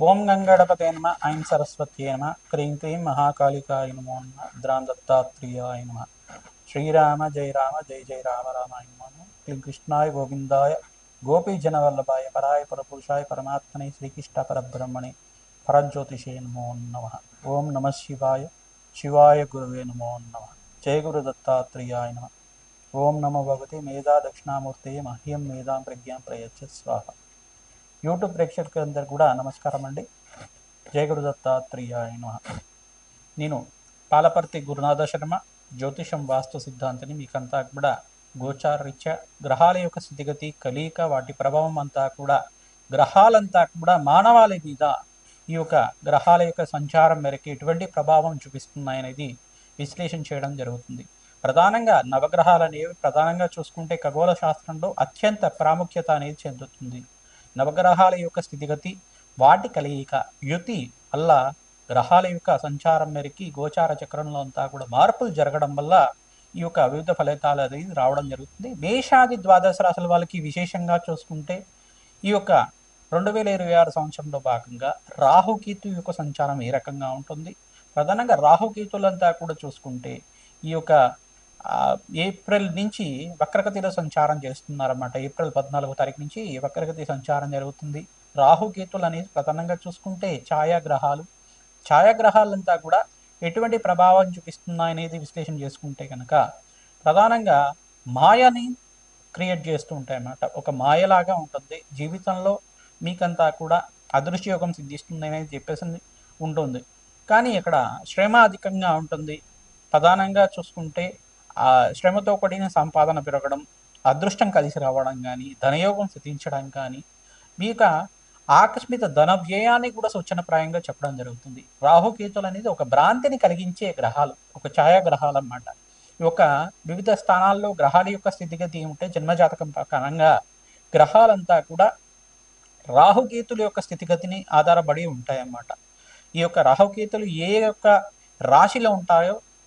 ఓం గంగడపతే నమ ఐం సరస్వత్యే నమ క్రీం క్రీం మహాకాళికాయ నమో నమ ద్రాం దత్తాత్రేయాయ నమ. శ్రీరామ జయ రామ జయ జయ రామ రామాయ నమో క్లీం కృష్ణాయ గోవిందాయ గోపీజనవల్లభాయ పరాయ పరపురుషాయ పరమాత్మనే శ్రీకృష్ణ పరబ్రహ్మణే పరజ్యోతిషే నమో నమ. ఓం నమ శివాయ శివాయ గురువే నమో నమ. జయ గురు దత్తాత్రేయాయ నమ. ఓం నమో భగవతి మేధా దక్షిణామూర్తే మహ్యం మేధాం ప్రజ్ఞాం ప్రయచ్చ స్వాహ. యూట్యూబ్ ప్రేక్షకులందరూ కూడా నమస్కారం అండి. జయగురు దత్తాత్రేయ నేను పాలపర్తి గురునాథ శర్మ జ్యోతిషం వాస్తు సిద్ధాంతిని మీకంతా కూడా గోచారరీత్యా గ్రహాల యొక్క స్థితిగతి కలియిక వాటి ప్రభావం అంతా కూడా గ్రహాలంతా కూడా మానవాళి మీద ఈ యొక్క గ్రహాల యొక్క సంచారం మేరకు ఎటువంటి ప్రభావం చూపిస్తున్నాయనేది విశ్లేషణ చేయడం జరుగుతుంది. ప్రధానంగా నవగ్రహాలు అనేవి ప్రధానంగా చూసుకుంటే ఖగోళ శాస్త్రంలో అత్యంత ప్రాముఖ్యత అనేది చెందుతుంది. నవగ్రహాల యొక్క స్థితిగతి వాటి కలయిక యుతి వల్ల గ్రహాల యొక్క సంచారం మేరకి గోచార చక్రంలో అంతా కూడా మార్పులు జరగడం వల్ల ఈ యొక్క వివిధ ఫలితాలు అనేది రావడం జరుగుతుంది. మేషాది ద్వాదశ రాశుల వాళ్ళకి విశేషంగా చూసుకుంటే ఈ యొక్క రెండు వేల ఇరవై ఆరు సంవత్సరంలో భాగంగా రాహుకేతు యొక్క సంచారం ఏ రకంగా ఉంటుంది? ప్రధానంగా రాహుకేతులంతా కూడా చూసుకుంటే ఈ యొక్క ఏప్రిల్ నుంచి వక్రగతిలో సంచారం చేస్తున్నారన్నమాట. ఏప్రిల్ పద్నాలుగో తారీఖు నుంచి వక్రగతి సంచారం జరుగుతుంది. రాహుకేతులు అనేది ప్రధానంగా చూసుకుంటే ఛాయాగ్రహాలు. ఛాయాగ్రహాలంతా కూడా ఎటువంటి ప్రభావం చూపిస్తున్నాయనేది విశ్లేషణ చేసుకుంటే కనుక ప్రధానంగా మాయని క్రియేట్ చేస్తూ ఉంటాయి అన్నమాట ఒక మాయలాగా ఉంటుంది. జీవితంలో మీకంతా కూడా అదృశ్యయోగం సిద్ధిస్తుంది అనేది చెప్పేసి ఉంటుంది. కానీ ఇక్కడ శ్రమ అధికంగా ఉంటుంది. ప్రధానంగా చూసుకుంటే శ్రమతో కూడిన సంపాదన పెరగడం అదృష్టం కలిసి రావడం కానీ ధనయోగం సిద్ధించడం కానీ మీక ఆకస్మిక ధన వ్యయాన్ని కూడా సూచనప్రాయంగా చెప్పడం జరుగుతుంది. రాహుకేతులు అనేది ఒక భ్రాంతిని కలిగించే గ్రహాలు ఒక ఛాయాగ్రహాలు అన్నమాట. ఈ యొక్క వివిధ స్థానాల్లో గ్రహాల యొక్క స్థితిగతి ఏమిటంటే జన్మజాతకం ప్రకారంగా గ్రహాలంతా కూడా రాహుకేతుల యొక్క స్థితిగతిని ఆధారపడి ఉంటాయన్నమాట. ఈ యొక్క రాహుకేతులు ఏ యొక్క రాశిలో ఉంటాయో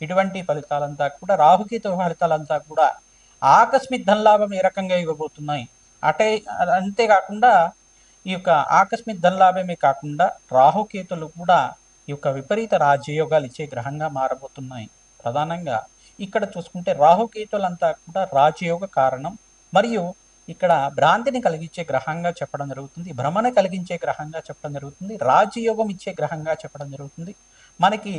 ఇటువంటి ఫలితాలంతా కూడా రాహుకేతు ఫలితాలంతా కూడా ఆకస్మిక ధనలాభం ఏ రకంగా ఇవ్వబోతున్నాయి? అటే అంతేకాకుండా ఈ యొక్క ఆకస్మిక ధనలాభమే కాకుండా రాహుకేతులు కూడా ఈ యొక్క విపరీత రాజయోగాలు ఇచ్చే గ్రహంగా మారబోతున్నాయి. ప్రధానంగా ఇక్కడ చూసుకుంటే రాహుకేతులంతా కూడా రాజయోగ కారణం మరియు ఇక్కడ భ్రాంతిని కలిగించే గ్రహంగా చెప్పడం జరుగుతుంది భ్రమణ కలిగించే గ్రహంగా చెప్పడం జరుగుతుంది రాజయోగం ఇచ్చే గ్రహంగా చెప్పడం జరుగుతుంది. మనకి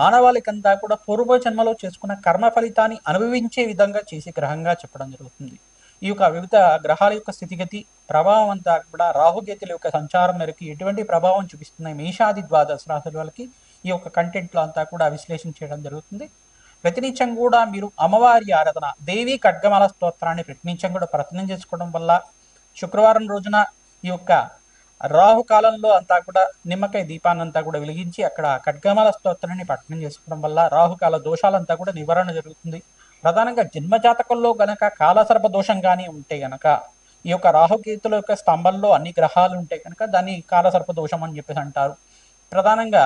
మానవాళికంతా కూడా పూర్వ జన్మలో చేసుకున్న కర్మ ఫలితాన్ని అనుభవించే విధంగా చేసే గ్రహంగా చెప్పడం జరుగుతుంది. ఈ యొక్క వివిధ గ్రహాల యొక్క స్థితిగతి ప్రభావం అంతా కూడా రాహుగేతుల యొక్క సంచారం మేరకు ఎటువంటి ప్రభావం చూపిస్తున్నాయి? మేషాది ద్వాదశ రాశుల వాళ్ళకి ఈ యొక్క కంటెంట్లో అంతా కూడా విశ్లేషణ చేయడం జరుగుతుంది. ప్రతినిత్యం కూడా మీరు అమ్మవారి ఆరాధన దేవి ఖడ్గమాల స్తోత్రాన్ని ప్రతినిత్యం కూడా ప్రయత్నం చేసుకోవడం వల్ల శుక్రవారం రోజున ఈ యొక్క రాహు కాలంలో అంతా కూడా నిమ్మకాయ దీపాన్ని అంతా కూడా వెలిగించి అక్కడ ఖడ్గమాల స్తోత్రాన్ని పఠనం చేసుకోవడం వల్ల రాహుకాల దోషాలంతా కూడా నివారణ జరుగుతుంది. ప్రధానంగా జన్మజాతకంలో గనక కాలసర్ప దోషం కానీ ఉంటే గనక ఈ యొక్క రాహుకేతుల యొక్క స్తంభంలో అన్ని గ్రహాలు ఉంటే కనుక దాన్ని కాలసర్ప దోషం అని చెప్పేసి అంటారు. ప్రధానంగా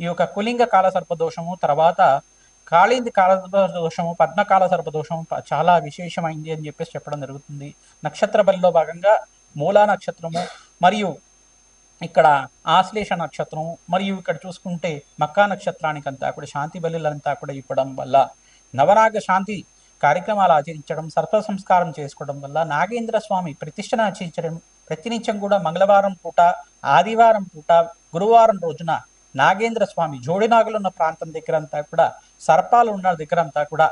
ఈ యొక్క కులింగ కాలసర్ప దోషము తర్వాత కాళింది కాలసర్ప దోషము పద్మకాల సర్ప దోషము చాలా విశేషమైంది అని చెప్పేసి చెప్పడం జరుగుతుంది. నక్షత్ర బలిలో భాగంగా మూలా నక్షత్రము మరియు ఇక్కడ ఆశ్లేష నక్షత్రం మరియు ఇక్కడ చూసుకుంటే మక్కా నక్షత్రానికి అంతా కూడా శాంతి బలులంతా కూడా ఇవ్వడం వల్ల నవనాగ శాంతి కార్యక్రమాలు ఆచరించడం సర్ప సంస్కారం చేసుకోవడం వల్ల నాగేంద్ర స్వామి ప్రతిష్టను ఆచరించడం ప్రతినిత్యం కూడా మంగళవారం పూట ఆదివారం పూట గురువారం రోజున నాగేంద్ర స్వామి జోడినాగులు ఉన్న ప్రాంతం దగ్గర అంతా కూడా సర్పాలు ఉన్న దగ్గర అంతా కూడా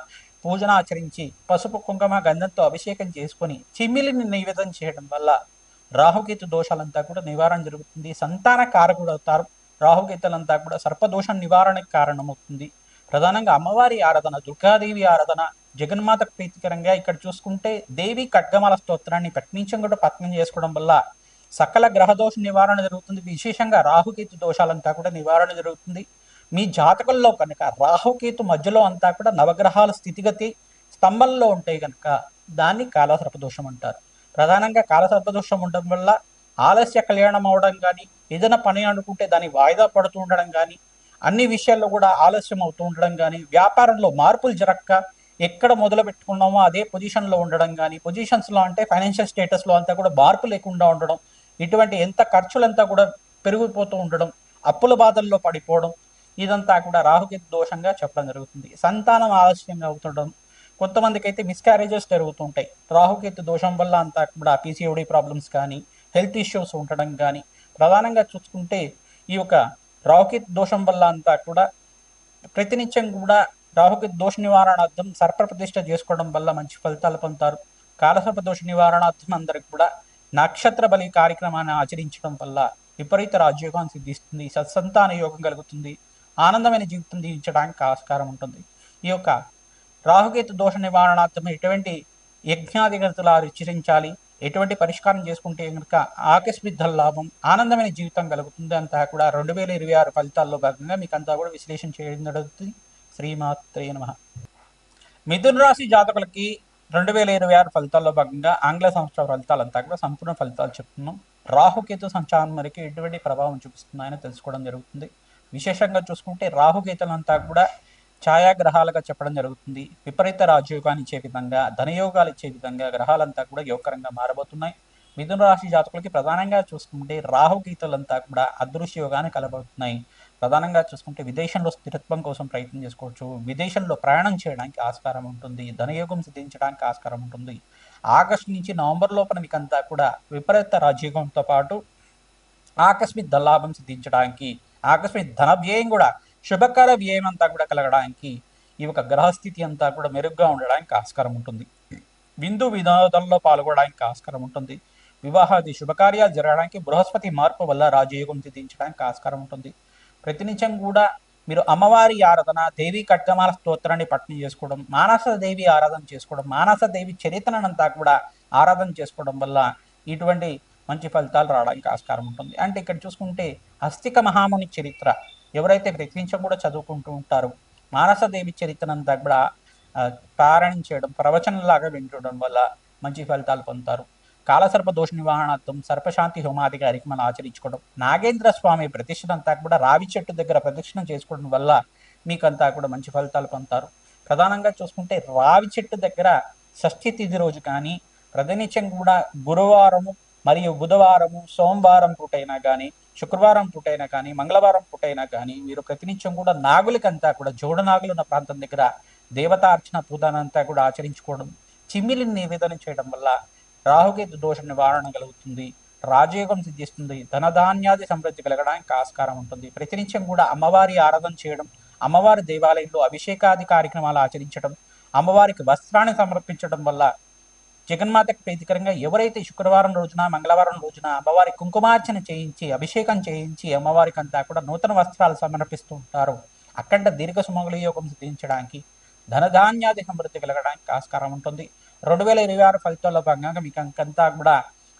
పూజన ఆచరించి పసుపు కుంకుమ గంధంతో అభిషేకం చేసుకొని చిమ్మిలిని నైవేద్యం చేయడం వల్ల రాహుకేతు దోషాలంతా కూడా నివారణ జరుగుతుంది. సంతాన కారకుడు అవుతారు. రాహుకేతులంతా కూడా సర్పదోషం నివారణకు కారణమవుతుంది. ప్రధానంగా అమ్మవారి ఆరాధన దుర్గాదేవి ఆరాధన జగన్మాత ప్రీతికరంగా ఇక్కడ చూసుకుంటే దేవి ఖడ్గమాల స్తోత్రాన్ని పట్నించం కూడా పత్నం చేసుకోవడం వల్ల సకల గ్రహదోష నివారణ జరుగుతుంది. విశేషంగా రాహుకేతు దోషాలంతా కూడా నివారణ జరుగుతుంది. మీ జాతకంలో కనుక రాహుకేతు మధ్యలో అంతా కూడా నవగ్రహాల స్థితిగతి స్తంభంలో ఉంటాయి కనుక దాన్ని కాలసర్పదోషం అంటారు. ప్రధానంగా కాలసర్పదోషం ఉండడం వల్ల ఆలస్య కళ్యాణం అవడం కానీ ఏదైనా పని అనుకుంటే దాన్ని వాయిదా పడుతూ ఉండడం కానీ అన్ని విషయాల్లో కూడా ఆలస్యం అవుతూ ఉండడం కానీ వ్యాపారంలో మార్పులు జరగక ఎక్కడ మొదలు పెట్టుకున్నామో అదే పొజిషన్లో ఉండడం కానీ పొజిషన్స్లో అంటే ఫైనాన్షియల్ స్టేటస్లో అంతా కూడా మార్పు లేకుండా ఉండడం ఇటువంటి ఎంత ఖర్చులంతా కూడా పెరిగిపోతూ ఉండడం అప్పుల బాధల్లో పడిపోవడం ఇదంతా కూడా రాహుకేతు దోషంగా చెప్పడం జరుగుతుంది. సంతానం ఆలస్యంగా అవుతుండడం కొంతమందికి అయితే మిస్క్యారేజెస్ జరుగుతుంటాయి. రాహుకేతు దోషం వల్ల అంతా కూడా పీసీఓడి ప్రాబ్లమ్స్ కానీ హెల్త్ ఇష్యూస్ ఉండడం కానీ ప్రధానంగా చూసుకుంటే ఈ యొక్క రాహుకేతు దోషం వల్ల అంతా కూడా ప్రతినిత్యం కూడా రాహుకేతు దోష నివారణార్థం సర్ప ప్రతిష్ట చేసుకోవడం వల్ల మంచి ఫలితాలు పొందుతారు. కాలసర్ప దోష నివారణార్థం అందరికి కూడా నక్షత్ర బలి కార్యక్రమాన్ని ఆచరించడం వల్ల విపరీత రాజ్యోగం సిద్ధిస్తుంది. సత్సంతాన యోగం కలుగుతుంది. ఆనందమైన జీవితం జీవించడానికి ఆస్కారం ఉంటుంది. ఈ యొక్క రాహుకేతు దోష నివారణార్థం ఎటువంటి యజ్ఞాధిగతులు ఆచరించాలి ఎటువంటి పరిష్కారం చేసుకుంటే కనుక ఆకస్మిక లాభం ఆనందమైన జీవితం కలుగుతుంది అంతా కూడా రెండు వేల ఇరవై ఆరు ఫలితాల్లో భాగంగా మీకు అంతా కూడా విశ్లేషణ చేయడం జరుగుతుంది. శ్రీమాత్రే నమ. మిథున రాశి జాతకులకి రెండు వేల ఇరవై ఆరు ఫలితాల్లో భాగంగా ఆంగ్ల సంవత్సర ఫలితాలంతా కూడా సంపూర్ణ ఫలితాలు చెప్తున్నాం. రాహుకేతు సంచారం మరికి ఎటువంటి ప్రభావం చూపిస్తున్నాయని తెలుసుకోవడం జరుగుతుంది. విశేషంగా చూసుకుంటే రాహుకేతులంతా కూడా ఛాయాగ్రహాలుగా చెప్పడం జరుగుతుంది. విపరీత రాజయోగాన్ని ఇచ్చే విధంగా ధనయోగాలు ఇచ్చే విధంగా గ్రహాలంతా కూడా యోగకరంగా మారబోతున్నాయి. మిథున రాశి జాతకులకి ప్రధానంగా చూసుకుంటే రాహు గీతలంతా కూడా అదృశ్య యోగాన్ని కలబడుతున్నాయి. ప్రధానంగా చూసుకుంటే విదేశంలో స్థిరత్వం కోసం ప్రయత్నం చేసుకోవచ్చు. విదేశంలో ప్రయాణం చేయడానికి ఆస్కారం ఉంటుంది. ధనయోగం సిద్ధించడానికి ఆస్కారం ఉంటుంది. ఆగస్టు నుంచి నవంబర్ లోపల మీకంతా కూడా విపరీత రాజయోగంతో పాటు ఆకస్మిక ధనలాభం సిద్ధించడానికి ఆకస్మిక ధన వ్యయం కూడా శుభకర వ్యయం అంతా కూడా కలగడానికి ఈ యొక్క గ్రహస్థితి అంతా కూడా మెరుగ్గా ఉండడానికి ఆస్కారం ఉంటుంది. విందు వినోదంలో పాల్గొనడానికి ఆస్కారం ఉంటుంది. వివాహాది శుభకార్యాలు జరగడానికి బృహస్పతి మార్పు వల్ల రాజయోగం సిద్ధించడానికి ఆస్కారం ఉంటుంది. ప్రతినిత్యం కూడా మీరు అమ్మవారి ఆరాధన దేవి కట్కమాల స్తోత్రాన్ని పట్టణం చేసుకోవడం మానస దేవి ఆరాధన చేసుకోవడం మానస దేవి చరిత్రనంతా కూడా ఆరాధన చేసుకోవడం వల్ల ఇటువంటి మంచి ఫలితాలు రావడానికి ఆస్కారం ఉంటుంది. అంటే ఇక్కడ చూసుకుంటే హస్తిక మహాముని చరిత్ర ఎవరైతే ప్రతినిత్యం కూడా చదువుకుంటూ ఉంటారో మానసదేవి చరిత్రను కూడా ఆ, పారాయణం చేయడం ప్రవచనంలాగా వింటుండడం వల్ల మంచి ఫలితాలు పొందుతారు. కాలసర్ప దోష నివారణార్థం సర్పశాంతి హోమాది మనం ఆచరించుకోవడం నాగేంద్ర స్వామి ప్రతిష్ఠనంతా కూడా రావి చెట్టు దగ్గర ప్రదక్షిణ చేసుకోవడం వల్ల మీకంతా కూడా మంచి ఫలితాలు పొందుతారు. ప్రధానంగా చూసుకుంటే రావి చెట్టు దగ్గర షష్ఠి తిథి రోజు కానీ ప్రతినిత్యం కూడా గురువారము మరియు బుధవారము సోమవారం పూటైనా కానీ శుక్రవారం పుట్టైనా కానీ మంగళవారం పుట్టైనా కానీ మీరు ప్రతినిత్యం కూడా నాగులకంతా కూడా జోడనాగులు ఉన్న ప్రాంతం దగ్గర దేవతార్చన పూజనంతా కూడా ఆచరించుకోవడం చిమ్మిలిని నివేదన చేయడం వల్ల రాహుకేతు దోష నివారణ కలుగుతుంది రాజయోగం సిద్ధిస్తుంది ధనధాన్యాది సమృద్ధి కలగడానికి ఆస్కారం ఉంటుంది. ప్రతినిత్యం కూడా అమ్మవారి ఆరాధన చేయడం అమ్మవారి దేవాలయంలో అభిషేకాది కార్యక్రమాలు ఆచరించడం అమ్మవారికి వస్త్రాన్ని సమర్పించడం వల్ల జగన్మాతకు ప్రీతికరంగా ఎవరైతే శుక్రవారం రోజున మంగళవారం రోజున అమ్మవారి కుంకుమార్చన చేయించి అభిషేకం చేయించి అమ్మవారికి అంతా కూడా నూతన వస్త్రాలు సమర్పిస్తూ ఉంటారో అఖండ దీర్ఘ సుమంగళ యోగం సిద్ధించడానికి ధనధాన్యాది సమృద్ధి కలగడానికి ఆస్కారం ఉంటుంది. రెండు వేల ఇరవై ఆరు ఫలితాల్లో భాగంగా మీకు అంకంతా కూడా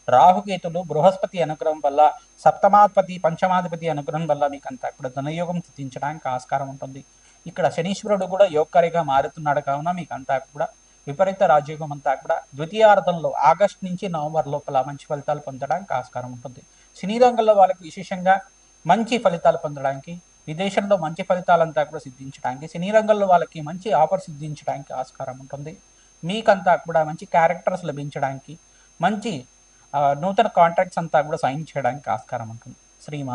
రాహుకేతులు బృహస్పతి అనుగ్రహం వల్ల సప్తమాధిపతి పంచమాధిపతి అనుగ్రహం వల్ల మీకు అంతా కూడా ధనయోగం సిద్ధించడానికి ఆస్కారం ఉంటుంది. ఇక్కడ శనీశ్వరుడు కూడా యోగకారిగా మారుతున్నాడు. కావున మీకు అంతా కూడా విపరీత రాజయోగం అంతా కూడా ద్వితీయార్థంలో ఆగస్ట్ నుంచి నవంబర్ లోపల మంచి ఫలితాలు పొందడానికి ఆస్కారం ఉంటుంది. సినీ రంగంలో వాళ్ళకి విశేషంగా మంచి ఫలితాలు పొందడానికి విదేశంలో మంచి ఫలితాలంతా కూడా సిద్ధించడానికి సినీ రంగంలో వాళ్ళకి మంచి ఆఫర్ సిద్ధించడానికి ఆస్కారం ఉంటుంది. మీకంతా కూడా మంచి క్యారెక్టర్స్ లభించడానికి మంచి నూతన కాంట్రాక్ట్స్ అంతా కూడా సైన్ చేయడానికి ఆస్కారం ఉంటుంది. శ్రీమా